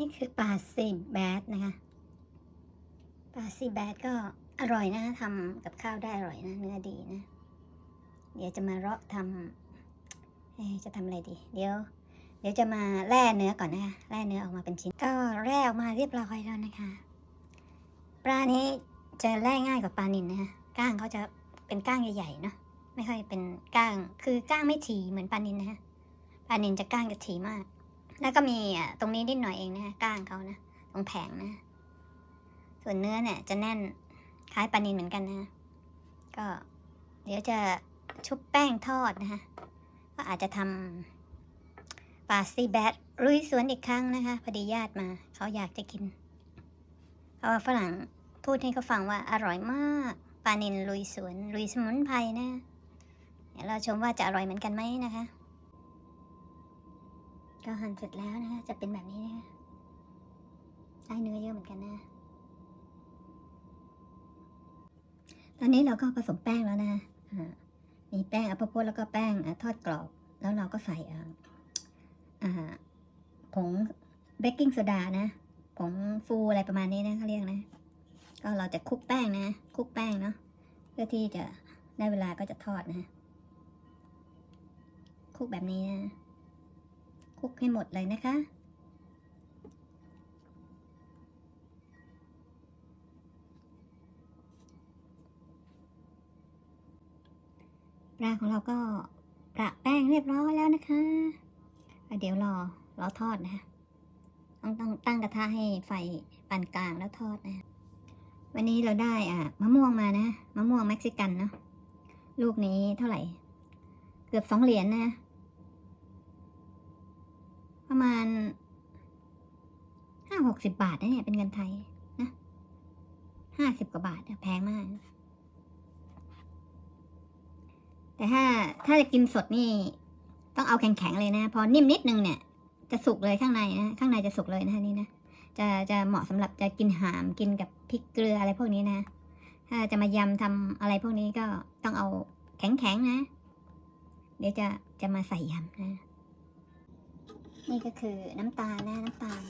นี่คือปลาซีแบดนะคะปลาซีแบดก็อร่อยนะทำกับข้าวได้อร่อยนะเนื้อดีนะ เดี๋ยวจะมาเลาะทำจะทำอะไรดี เดี๋ยว เดี๋ยวจะมาแล่เนื้อก่อนนะคะแล่เนื้อออกมาเป็นชิ้น ก็แล่ออกมาเรียบร้อยแล้วนะคะ ปลานี้จะแล่ง่ายกว่าปลานิลนนะคะก้างเขาจะเป็นก้างใหญ่ๆเนาะไม่ค่อยเป็นก้างคือก้างไม่ถี่เหมือนปลานิลนะคะปลานิลจะก้างจะถี่มาก แล้วก็มีอะตรงนี้นิดหน่อยเองนะก้างเขานะ ตรงแผงนะ ส่วนเนื้อเนี่ย จะแน่นคล้ายปลานิลเหมือนกันนะ ก็เดี๋ยวจะชุบแป้งทอดนะคะ ก็อาจจะทำปลาซีแบดลุยสวนอีกครั้งนะคะ พอดีญาติมา เขาอยากจะกิน เพราะว่าฝรั่งพูดให้เขาฟังว่าอร่อยมากปลานิลลุยสวนลุยสมุนไพรนะ เดี๋ยวเราชมว่าจะอร่อยเหมือนกันไหมนะคะ ก็หั่นเสร็จแล้วนะคะจะเป็นแบบนี้นะคะได้เนื้อเยอะเหมือนกันนะ ตอนนี้เราก็ผสมแป้งแล้วนะอ่ามีแป้งอัปโพดแล้วก็แป้งอทอดกรอบ แล้วเราก็ใส่อ่าผงเบกกิ้งโซดานะ ผงฟูอะไรประมาณนี้นะเขาเรียกนะ ก็เราจะคลุกแป้งนะคลุกแป้งเนาะเพื่อที่จะได้เวลาก็จะทอดนะคลุกแบบนี้นะ คลุกให้หมดเลยนะคะ ปลาของเราก็ประแป้งเรียบร้อยแล้วนะคะะเดี๋ยวรอรอทอดนะคะต้องต้องตั้งกระทะให้ไฟปานกลางแล้วทอดนะ วันนี้เราได้อะมะม่วงมานะ มะม่วงเม็กซิกันเนาะ ลูกนี้เท่าไหร่ เกือบสองเหรียญนะ ประมาณห้าหกสิบบาทนะเนี่ยเป็นเงินไทยนะห้าสิบกว่าบาทแพงมาก แต่ถ้าถ้าจะกินสดนี่ ต้องเอาแข็งๆเลยนะ พอนิ่มนิดนึงเนี่ย จะสุกเลยข้างในนะข้างในจะสุกเลยนะนี่นะจะจะเหมาะสำหรับจะกินหามกินกับพริกเกลืออะไรพวกนี้นะ ถ้าจะมายำทำอะไรพวกนี้ก็ต้องเอาแข็งๆนะ เดี๋ยวจะจะมาใส่ยำนะ นี่ก็คือน้ำตาลนะน้ำตาล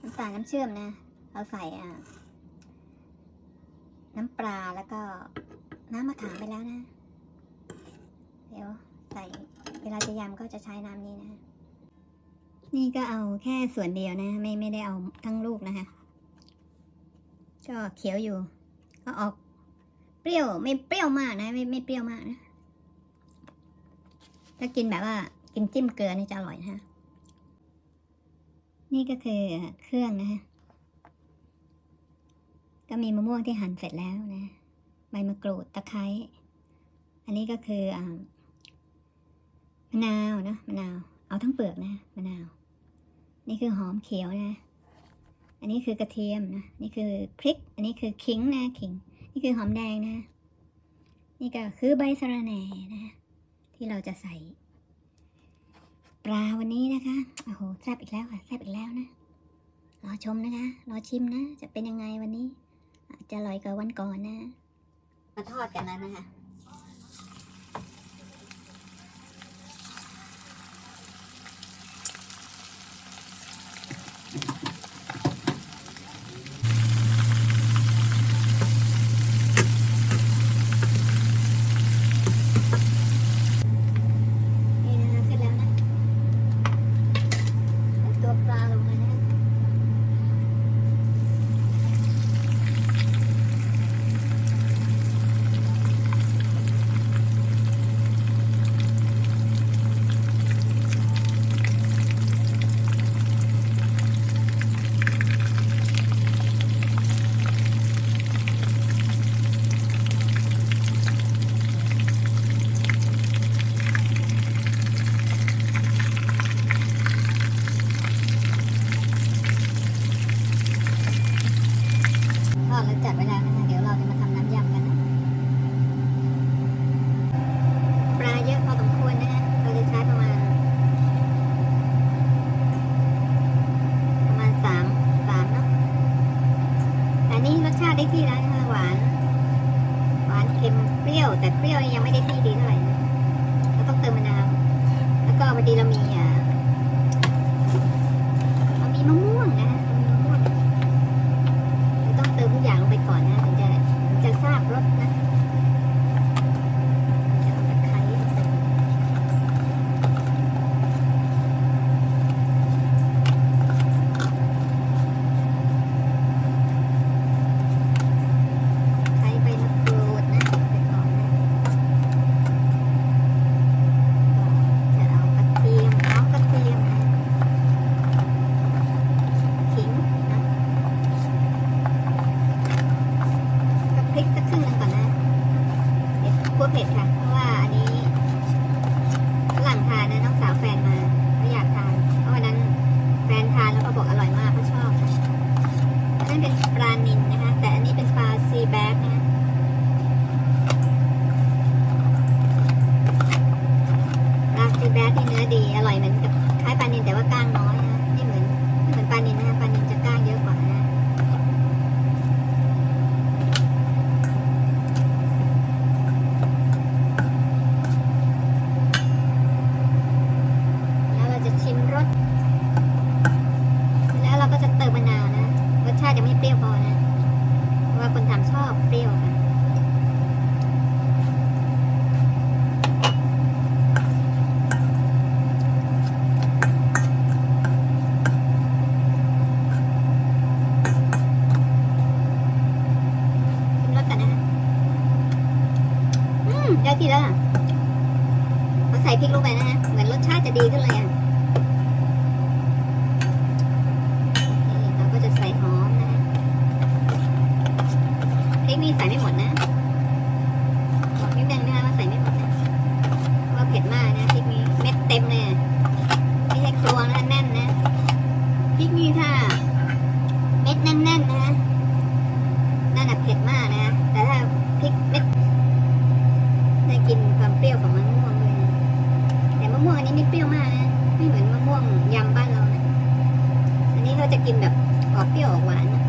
น้ำตาลน้ำเชื่อมนะ เราใส่อะน้ำปลาแล้วก็น้ำมะขามไปแล้วนะ เดี๋ยวใส่เวลาจะยำก็จะใช้น้ำนี้นะ นี่ก็เอาแค่ส่วนเดียวนะ ไม่ไม่ได้เอาทั้งลูกนะคะก็เขียวอยู่ ก็ออกเปรี้ยวไม่เปรี้ยวมากนะ ไม่ไม่เปรี้ยวมากนะ ถ้ากินแบบว่ากินจิ้มเกลือนี่จะอร่อยนะฮะ นี่ก็คือเครื่องนะฮะ ก็มีมะม่วงที่หั่นเสร็จแล้วนะ ใบมะกรูดตะไคร้ อันนี้ก็คืออ่ามะนาวนะมะนาว เอาทั้งเปลือกนะมะนาว นี่คือหอมเขียวนะ อันนี้คือกระเทียมนะ นี่คือพริก อันนี้คือขิงนะขิง นี่คือหอมแดงนะ นี่ก็คือใบสะระแหน่นะ ที่เราจะใส่ ปลาวันนี้นะคะ โอ้โหแซ่บอีกแล้วค่ะ แซ่บอีกแล้วนะ รอชมนะคะ รอชิมนะ จะเป็นยังไงวันนี้จจะอร่อยกว่าวันก่อนนะ มาทอดกันแล้วนะคะ นี่นะคะเสร็จแล้วนะเอาตัวปลาลงมานะ ทอดแล้วจัดไว้แล้วนะคะ เดี๋ยวเราจะมาทำน้ำยำกันนะปลาเยอะพอสมควรนะฮะเราจะใช้ประมาณ ประมาณสามสามเนาะแต่นี่รสชาติได้ที่แล้วนะคะหวาน หวานเค็มเปรี้ยว แต่เปรี้ยวยังไม่ได้ที่ดีเท่าไหร่นะเราต้องเติมมะนาว แล้วก็พอดีเรามีอ่าเรามีมะม่วงนะ แล้วทีละพอใส่พริกลงไปนะฮะ เหมือนรสชาติจะดีขึ้นเลยอะเราก็จะใส่หอมนะฮะพริกนี่ใส่ไม่หมดนะบอกนิดนึงนะคะว่าใส่ไม่หมดนะเพราะว่าเผ็ดมากนะพริกนี้เม็ดเต็มเลยไม่ใช่กลวงนะแน่นนะพริกนี่ถ้าเม็ดแน่นๆนะนั่นน่ะเผ็ดมากนะแต่ถ้าพริกเม็ด กลิ่นความเปรี้ยวของมะม่วงด้วยนะแต่มะม่วงอันนี้ไม่เปรี้ยวมากนะ ไม่เหมือนมะม่วงยำบ้านเรานะ อันนี้เขาจะกินแบบออกเปรี้ยวออกหวานนะ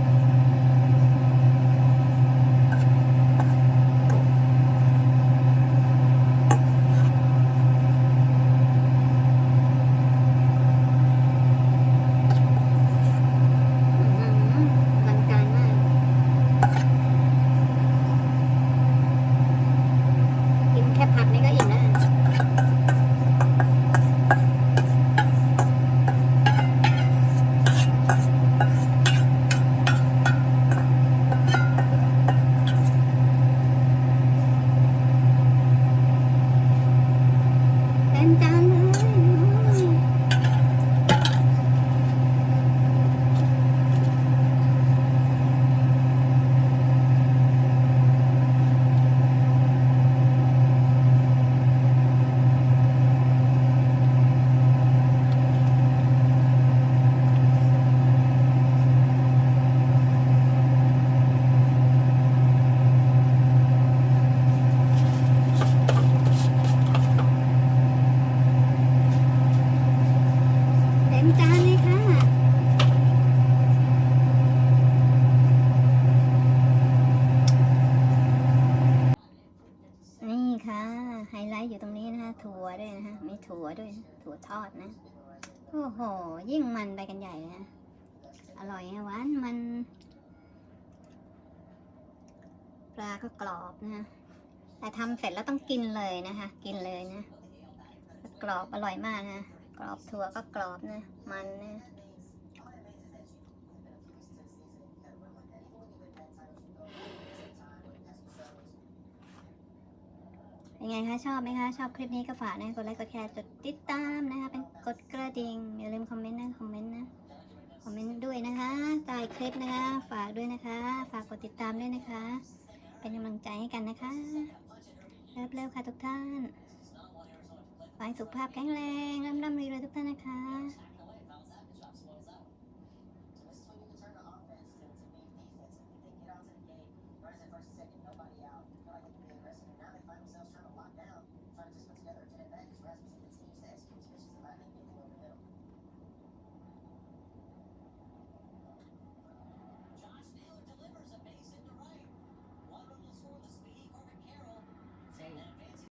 อืมอลังการมาก กินแค่ผักนี่ก็อิ่มแล้วเต็มจานเลยเต็มจานเลยค่ะ นี่ค่ะ ไฮไลท์ อยู่ตรงนี้นะคะถั่วด้วยนะคะมีถั่วด้วยนะถั่วทอดนะโอ้โห ยิ่งมันไปกันใหญ่เลยนะอร่อยนะหวานมัน ปลาก็กรอบนะ แต่ทำเสร็จแล้วต้องกินเลยนะคะ กินเลยนะ กรอบอร่อยมากนะ กรอบถั่วก็กรอบนะ มันนะ เป็นไงคะชอบไหมคะ ชอบคลิปนี้ก็ฝากนะกดไลค์กดแชร์กดติดตามนะคะเป็นกดกระดิ่งอย่าลืมคอมเมนต์นะคอมเมนต์นะคอมเมนต์ด้วยนะคะใต้คลิปนะคะ ฝากด้วยนะคะ ฝากกดติดตามด้วยนะคะ เป็นกำลังใจให้กันนะคะเร็วๆค่ะทุกท่านขอให้สุขภาพแข็งแรงร่ำๆรวยๆทุกท่านนะคะ